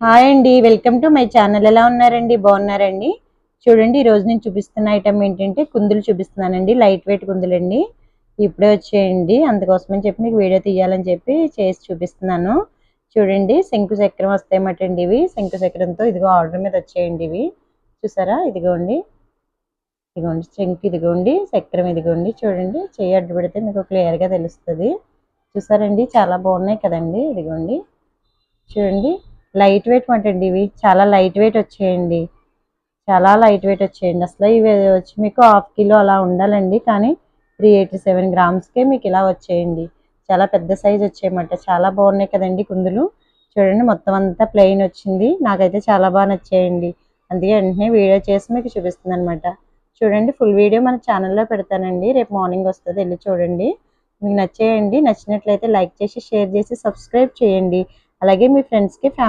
Hi అండి welcome to my channel. ఎలా ఉన్నారండి? బాగున్నారండి? చూడండి ఈరోజు నేను చూపిస్తున్న ఐటమ్ ఏంటంటే కుందులు చూపిస్తున్నానండి. లైట్ వెయిట్ కుందులండి. ఇప్పుడే వచ్చేయండి. అందుకోసమని చెప్పి మీకు వీడియో తీయాలని చెప్పి చేసి చూపిస్తున్నాను. చూడండి శంకు చక్రం వస్తాయన్నమాట ఇవి. శంకు చక్రంతో ఇదిగో ఆర్డర్ మీద వచ్చేయండి ఇవి. చూసారా? ఇదిగోండి. ఇదిగోండి శంకు ఇదిగోండి చక్రం ఇదిగోండి. చూడండి చేయి అడ్డు పెడితే మీకు క్లియర్గా తెలుస్తుంది. చూసారండి? చాలా బాగున్నాయి కదండి. ఇదిగోండి. చూడండి. లైట్ వెయిట్ అండి ఇవి చాలా లైట్ వెయిట్ వచ్చేయండి. చాలా లైట్ వెయిట్ వచ్చేయండి. అసలు ఇవి వచ్చి మీకు హాఫ్ కిలో అలా ఉండాలండి. కానీ త్రీ ఎయిటీ సెవెన్ గ్రామ్స్కే మీకు ఇలా వచ్చేయండి. చాలా పెద్ద సైజ్ వచ్చేయమాట. చాలా బాగున్నాయి కదండి కుందులు. చూడండి మొత్తం అంతా ప్లెయిన్ వచ్చింది. నాకైతే చాలా బాగా నచ్చేయండి. అందుకే వెంటనే వీడియో చేసి మీకు చూపిస్తుంది అనమాట చూడండి ఫుల్ వీడియో మన ఛానల్లో పెడతానండి. రేపు మార్నింగ్ వస్తుంది వెళ్ళి చూడండి. మీకు నచ్చేయండి. నచ్చినట్లయితే లైక్ చేసి షేర్ చేసి సబ్స్క్రైబ్ చేయండి. అలాగే మీ ఫ్రెండ్స్కి ఫ్యామిలీ